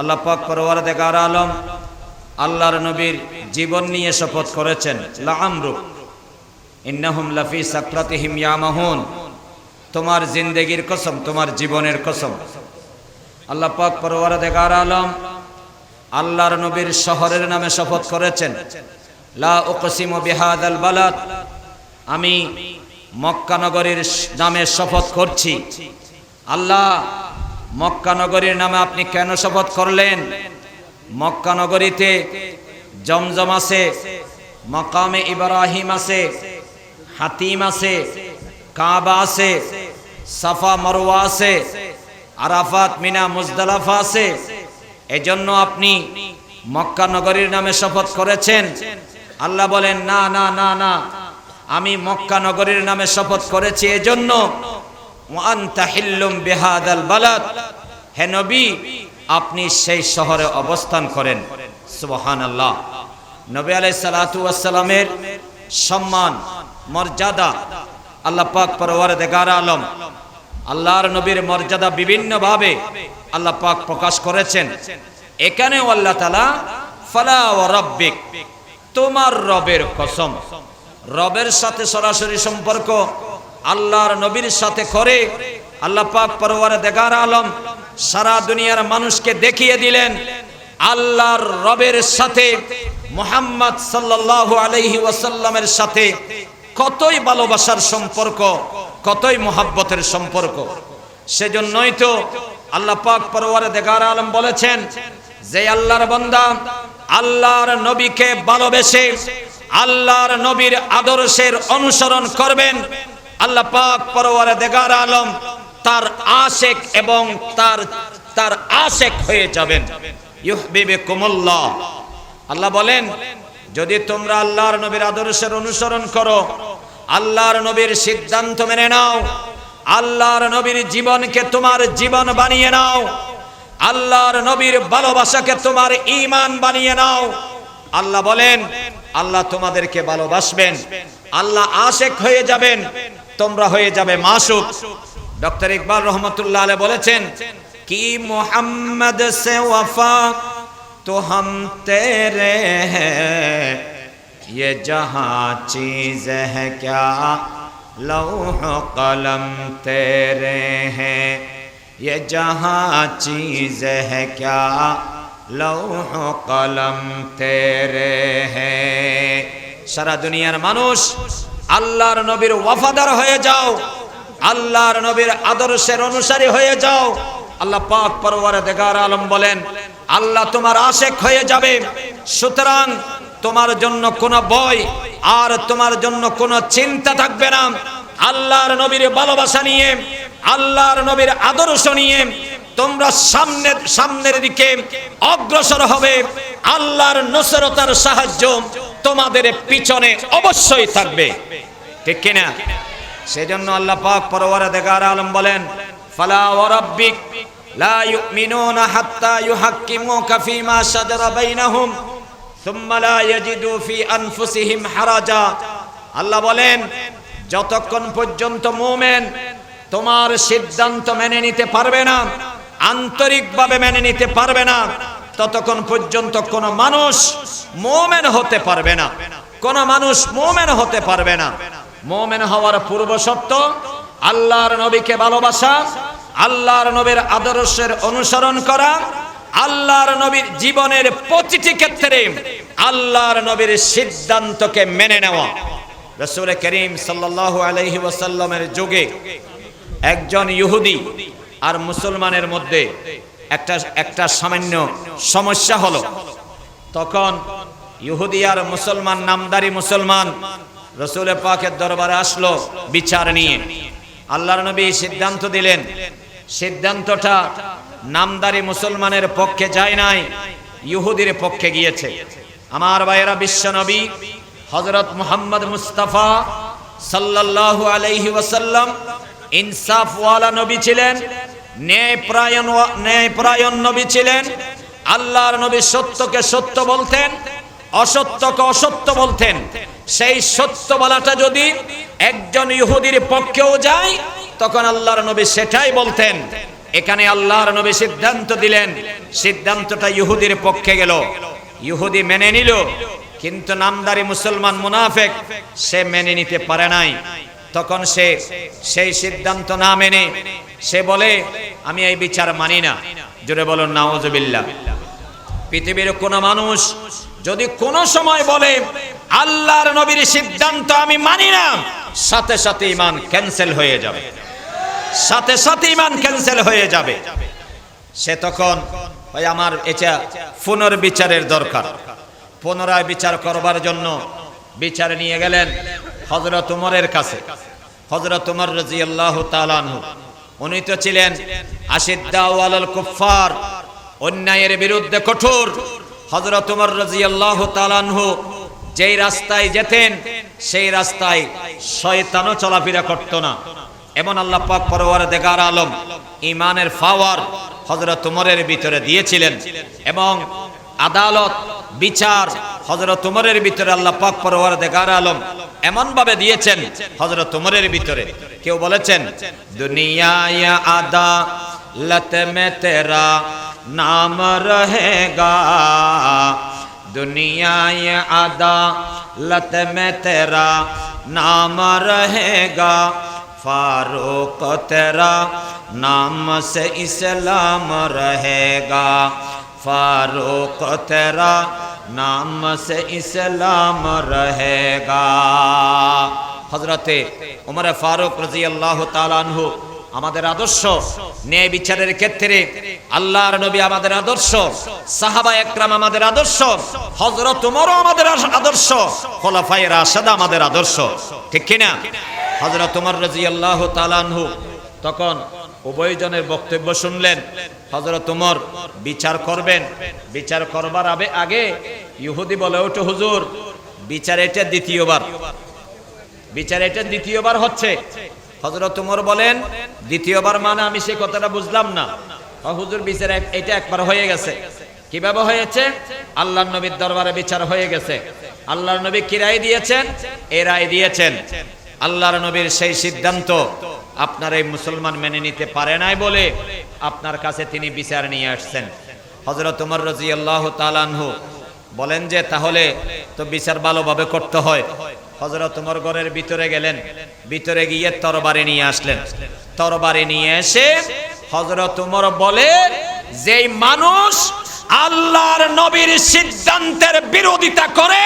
আল্লাহ পাক পরওয়ার দেগার আলম আল্লাহর নবীর জীবন নিয়ে শপথ করেছেন লামরু ইন্নাহুম লাফি সাকরাতিহিম ইয়ামাহুন। তোমার জিন্দেগির কসম, তোমার জীবনের কসম। আল্লাহ পাক পরওয়ার দেগার আলম আল্লাহর নবীর শহরের নামে শপথ করেছেন, লা উকসিমু বিহাদাল বালাদ। আমি মক্কা নগরীর নামে শপথ করছি, আল্লাহ মক্কা নগরীর নামে আপনি কেন শপথ করলেন? মক্কা নগরীতে জমজম আছে, মকামে ইব্রাহিম আছে, হাতিম আছে, কাবা আছে, সাফা মরওয়া আছে, আরাফাত, মিনা, মুজদালাফা আছে। এজন্য আপনি মক্কা নগরীর নামে শপথ করেছেন। আল্লাহ বলেন, না না না না। আমি মক্কা নগরীর নামে শপথ করেছি। এজন্য ওয়ান্তা হিল্লুম বিহাদাল বালাদ। হে নবী, আপনি সেই শহরে অবস্থান করেন। সুবহান আল্লাহ নবী আলাই সালাতু আসসালামের সম্মান, মর্যাদা আল্লাহ পাক পরওয়ার দেগার আলম, আল্লাহর নবীর মর্যাদা বিভিন্নভাবে আল্লাহ পাক প্রকাশ করেছেন। এখানেও আল্লাহ তালা ফালা ও রব্বিক, তোমার রবের কসম। রবের সাথে সরাসরি সম্পর্ক আল্লাহর নবীর সাথে করে আল্লাহ পাক পরওয়ারে দেগার আলম সারা দুনিয়ার মানুষকে দেখিয়ে দিলেন আল্লাহর রবের সাথে, মোহাম্মদ সাল্লাল্লাহু আলাইহি ওয়াসাল্লামের সাথে কতই ভালোবাসার সম্পর্ক, কতই মোহাব্বতের সম্পর্ক। সেজন্যই তো আল্লাহ পাক পরওয়ারে দেগার আলম বলেছেন যে, আল্লাহর বান্দা আল্লাহর নবীকে ভালোবেসে আল্লাহর নবীর আদর্শের অনুসরণ করবেন। আল্লাহ পাক পরওয়ারে দেগার আলম তার আশেক এবং তার তার আশেক হয়ে যাবেন। ইউহবিবে কুমুল্লাহ আল্লাহ বলেন, যদি তোমরা আল্লাহর নবীর আদর্শের অনুসরণ করো, আল্লাহর নবীর সিদ্ধান্ত মেনে নাও, আল্লাহর নবীর জীবনকে তোমার জীবন বানিয়ে নাও, আল্লাহর নবীর ভালোবাসাকে তোমার ঈমান বানিয়ে নাও। আল্লাহ বলেন, আল্লাহ তোমাদেরকে ভালোবাসবেন, আল্লাহ আশেক হয়ে যাবেন তোমরা হয়ে যাবে মাসুক ডক্টর ইকবাল রহমতুল্লাহ আলে বলেছেন কি মোহাম্মদ সে ওয়াফা তো हम तेरे हैं ये जहां चीज है क्या लौह कलम तेरे हैं ये जहां चीज है क्या लौह कलम तेरे हैं সারা দুনিয়ার মানুষ আল্লাহর নবীর ওয়াফাদার হয়ে যাও। আল্লাহর নবীর আদর্শের অনুসারী হয়ে যাও। আল্লাহ পাক পরওয়ারে দেগার আলম বলেন, আল্লাহ তোমার আশেক হয়ে যাবে। সুতরাং তোমার জন্য কোনো বই আর তোমার জন্য কোনো চিন্তা থাকবে না। আল্লাহর নবীর ভালোবাসা নিয়ে, আল্লাহর নবীর আদর্শ নিয়ে তোমরা সামনের সামনের দিকে অগ্রসর হবে। আল্লাহর নসরতার সাহায্য তোমাদের পিছনে অবশ্যই থাকবে। ঠিক কিনা? সেজন্য আল্লাহ পাক পরওয়ারে দেগার আলম বলেন, ফালা ওয়ারাব্বিক লা ইউমিনুনা হাত্তা ইউহাক্কিমুকা ফীমা শাজারা বাইনাহুম, সুম্মা লা ইয়াজিদু ফি আনফুসিহিম হারাজা। আল্লাহ বলেন, যতক্ষণ পর্যন্ত মুমিন তোমার সিদ্ধান্ত মেনে নিতে পারবে না, আন্তরিকভাবে মেনে নিতে পারবে না, ততক্ষণ পর্যন্ত কোন মানুষ মোমেন হতে পারবে না। কোন মানুষ মোমেন হতে পারবে না। মোমেন হওয়ার পূর্ব শর্ত, আল্লাহর নবীকে ভালোবাসা, আল্লাহর নবীর আদর্শের অনুসরণ করা, আল্লাহর নবীর জীবনের প্রতিটি ক্ষেত্রে আল্লাহর নবীর সিদ্ধান্তকে মেনে নেওয়া। রসুল করিম সাল্লাল্লাহু আলাইহি ওয়াসাল্লামের যুগে একজন ইহুদি আর মুসলমানের মধ্যে একটা একটা সামান্য সমস্যা হলো তখন ইহুদি আর মুসলমান, নামদারি মুসলমান রসুল পাকের দরবারে আসলো বিচার নিয়ে। আল্লাহর নবী সিদ্ধান্ত দিলেন, সিদ্ধান্তটা নামদারি মুসলমানের পক্ষে যায় নাই, ইহুদির পক্ষে গিয়েছে। আমার ভাইয়েরা, বিশ্ব নবী হজরত মুহাম্মদ মুস্তাফা সাল্লাল্লাহু আলাইহি ওয়াসাল্লাম ইনসাফওয়ালা নবী ছিলেন, ন্যায়প্রায়ণ ন্যায়প্রায়ণ নবী ছিলেন আল্লাহর নবী সত্যকে সত্য বলতেন, অসত্যকে অসত্য বলতেন। সেই সত্য বলাটা যদি একজন ইহুদির পক্ষেও যায়, তখন আল্লাহর নবী সেটাই বলতেন। এখানে আল্লাহর নবী সিদ্ধান্ত দিলেন, সিদ্ধান্তটা ইহুদির পক্ষে গেল। ইহুদি মেনে নিল, কিন্তু নামদারি মুসলমান মুনাফেক, সে মেনে নিতে পারে নাই। তখন সে সেই সিদ্ধান্ত না মেনে, সে বলে, আমি এই বিচার মানি না। জোরে বলুন নাওজবিল্লা পৃথিবীর কোন মানুষ যদি কোন সময় বলে, আল্লাহর নবীর সিদ্ধান্ত আমি মানি না, সাথে সাথে ইমান ক্যান্সেল হয়ে যাবে। সাথে সাথে ইমান ক্যান্সেল হয়ে যাবে। সে তখন, ওই আমার এটা পুনর্বিচারের দরকার। পুনরায় বিচার করবার জন্য বিচার নিয়ে গেলেন হজরত উমরের কাছে। হজরত উমর রাজি আল্লাহ তালানহু উনি তো ছিলেন আশিদ্দাওয়াল কুফার অন্যায়ের বিরুদ্ধে কঠোর। হজরত উমর রাজি আল্লাহ তালানহু যেই রাস্তায় যেতেন, সেই রাস্তায় শয়তানও চলাফেরা করতো না। এমন আল্লাহ পাক পরওয়ার দেগার আলম ইমানের ফাওয়ার হজরত উমরের ভিতরে দিয়েছিলেন এবং আদালত, বিচার হজরত উমরের ভিতরে আল্লাহ পাক পরওয়ার দেগার আলম এমন ভাবে দিয়েছেন হজরত উমরের ভিতরে। কেউ বলেছেন দুনিয়া আদা لت میں تیرا نام رہے گا۔ دنیا یہ آدھا لت میں تیرا نام رہے گا۔ فاروق تیرا نام سے اسلام رہے گا۔ فاروق تیرا نام سے اسلام رہے گا۔ حضرت عمر فاروق رضی اللہ تعالیٰ عنہ আমাদের আদর্শ, ন্যায় বিচারের ক্ষেত্রে আল্লাহর নবী আমাদের আদর্শ, সাহাবা একরাম আমাদের আদর্শ হজরত উমরও আমাদের আদর্শ খোলাফাই রাশেদ আমাদের আদর্শ। ঠিক কিনা? হজরত উমর রাজি আল্লাহ তালানহু তখন উভয়জনের বক্তব্য শুনলেন। হজরত উমর, বিচার করবেন। বিচার করবার আবে আগে ইহুদি বলে ওঠো, হুজুর, বিচার এটা দ্বিতীয়বার। বিচার এটা দ্বিতীয়বার হচ্ছে। হজরত উমর বলেন, দ্বিতীয়বার মানে আমি সেই কথাটা বুঝলাম না। হুজুর, বিচার এটা একবার হয়ে গেছে। কীভাবে হয়েছে? আল্লাহ নবীর দরবারে বিচার হয়ে গেছে। আল্লাহর নবী কি রায় দিয়েছেন? এ রায় দিয়েছেন। আল্লাহর নবীর সেই সিদ্ধান্ত আপনার এই মুসলমান মেনে নিতে পারে নাই বলে আপনার কাছে তিনি বিচার নিয়ে আসছেন। হজরত উমর রাজি আল্লাহ তালানহু বলেন যে, তাহলে তো বিচার ভালোভাবে করতে হয়। হজরত উমর ঘরের ভিতরে গেলেন, ভিতরে গিয়ে তরবারি নিয়ে আসলেন। তরবারি নিয়ে এসে হজরত উমর বলে, যেই মানুষ আল্লাহর নবীর সিদ্ধান্তের বিরোধিতা করে,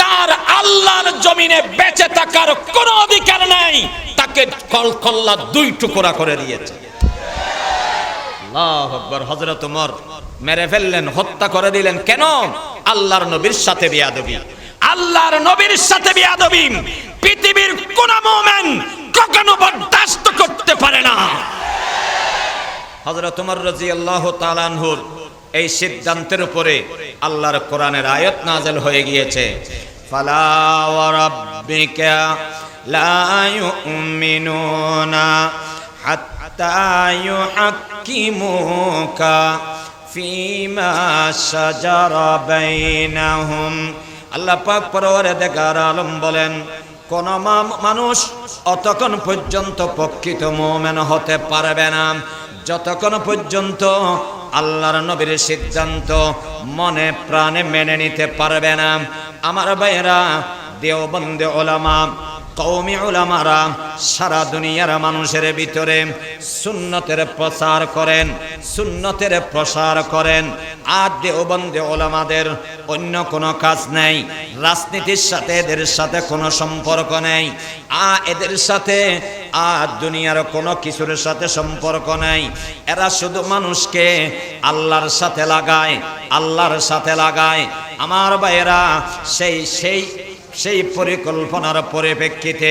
তার আল্লাহর জমিনে বেঁচে থাকার কোনো অধিকার নাই, তাকে কলকল্লা দুই টুকরা করে দিয়েছে। হজরত উমর মেরে ফেললেন, হত্যা করে দিলেন। কেন? আল্লাহর নবীর সাথে বিয়াদবি। আল্লাহর নবীর সাথে বিয়াদবি। পৃথিবীর কোন মোমেন কখনো বরদাস্ত করতে পারে না। হজরত উমর রাজি আল্লাহ তালানহুর এই সিদ্ধান্তের উপরে আল্লাহর কোরআনের আয়াত নাজেল হয়ে গিয়েছে। ফালা ওয়া রাব্বিকা লা ইউমিনুনা হাত্তা ইউহাক্কিমুকা ফিমা শাজারা বাইনাহুম। আল্লাহ পাক পরে দেখার আলম বলেন, কোন মানুষ অতক্ষণ পর্যন্ত প্রকৃত মোমেন হতে পারবে না। যতক্ষণ পর্যন্ত আল্লাহর নবীর সিদ্ধান্ত মনে প্রাণে মেনে নিতে পারবে না। আমার ভাইয়েরা, দেওবন্দে ওলামা কৌমি ওলামারা সারা দুনিয়ার মানুষের ভিতরে সুন্নতের প্রচার করেন, সুন্নতের প্রসার করেন। আর দেওবন্দে ওলামাদের অন্য কোনো কাজ নেই, রাজনীতির সাথে এদের সাথে কোনো সম্পর্ক নেই, আ এদের সাথে আর দুনিয়ার কোনো কিছুর সাথে সম্পর্ক নেই। এরা শুধু মানুষকে আল্লাহর সাথে লাগায়, আল্লাহর সাথে লাগায়। আমার ভাইয়েরা, সেই সেই সেই পরিকল্পনার পরিপ্রেক্ষিতে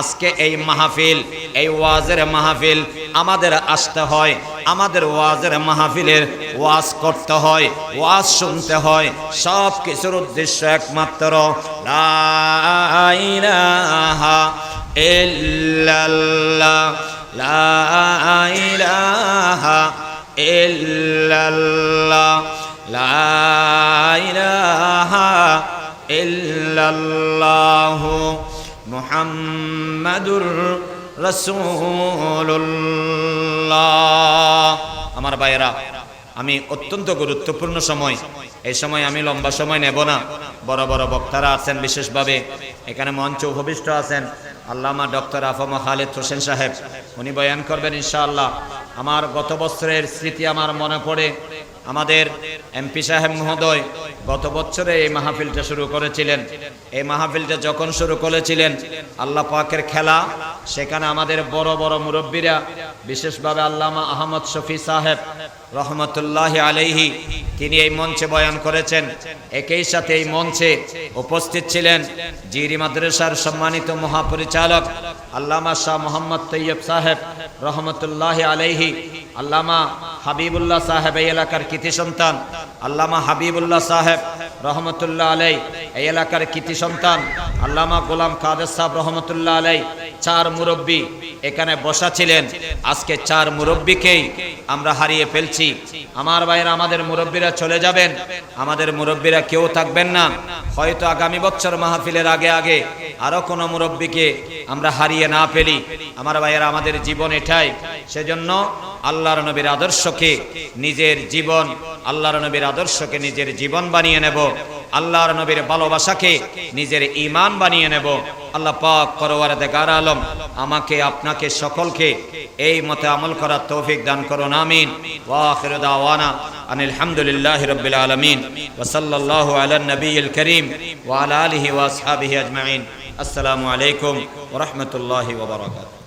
আজকে এই মাহফিল, এই ওয়াজের মাহফিল আমাদের আসতে হয়, আমাদের ওয়াজের মাহফিলের ওয়াজ করতে হয়, ওয়াজ শুনতে হয় সব কিছুর উদ্দেশ্য একমাত্র লা ইলাহা ইল্লাল্লাহ, লা ইলাহা ইল্লাল্লাহ, লা ইলাহা ইল্লাল্লাহু মুহাম্মাদুর রসুল্লাহ আমার ভাইয়েরা, আমি অত্যন্ত গুরুত্বপূর্ণ সময়। এই সময় আমি লম্বা সময় নেব না। বড় বড় বক্তারা আছেন বিশেষভাবে। এখানে মঞ্চ উপবিষ্ট আছেন আল্লামা ডক্টর আফমা খালেদ হোসেন সাহেব। উনি বয়ান করবেন ইনশাআল্লাহ। আমার গত বছরের স্মৃতি আমার মনে পড়ে। আমাদের এমপি সাহেব মহোদয় গত বছরে এই মাহফিলটা শুরু করেছিলেন। এই মাহফিলটা যখন শুরু করেছিলেন, আল্লাহ পাকের খেলা, সেখানে আমাদের বড় বড় মুরব্বীরা, বিশেষভাবে আল্লামা আহমদ শফি সাহেব রহমতুল্লাহ আলাইহি, তিনি এই মঞ্চে বয়ান করেছেন। একই সাথে এই মঞ্চে উপস্থিত ছিলেন জিরি মাদ্রাসার সম্মানিত মহাপরিচালক আল্লামা শাহ মোহাম্মদ তৈয়ব সাহেব রহমতুল্লাহ আলাইহি, আল্লামা হাবিবুল্লাহ সাহেব, এই এলাকার কৃতি সন্তান। আল্লামা হাবিবুল্লাহ সাহেব রহমতুল্লাহ আলাই এই এলাকার কৃতি সন্তান। আল্লামা গোলাম কাদের সাহেব রহমতুল্লাহ আলাই চার মুরব্বী এখানে বসা ছিলেন। আজকে চার মুরব্বীকেই আমরা হারিয়ে ফেলছি। আমার ভাইয়েরা, আমাদের মুরব্বীরা চলে যাবেন। আমাদের মুরব্বীরা কেউ থাকবেন না। হয়তো আগামী বছর মাহফিলের আগে আগে আরও কোনো মুরব্বীকে আমরা হারিয়ে না ফেলি। আমার ভাইয়েরা, আমাদের জীবন এটাই। সেজন্য আল্লাহর নবীর আদর্শকে নিজের জীবন, আল্লাহর নবীর আদর্শকে নিজের জীবন বানিয়ে নেব। আল্লাহর নবীর ভালোবাসাকে নিজের ইমান বানিয়ে নেব। আল্লাহ পাক পরওয়ার দেগার আলম আমাকে, আপনাকে সকলকে এই মতে আমল করার তৌফিক দান করুন, আমিন। ওয়াখির দাওয়ানা আনিল হামদুলিল্লাহি রাব্বিল আলামিন। ওয়া সাল্লাল্লাহু আলা নবিয়িল করিম ওয়া আলা আলিহি ওয়া আসহাবিহি আজমাইন। আসসালামু আলাইকুম ওয়া রাহমাতুল্লাহি ওয়া বারাকাতুহু।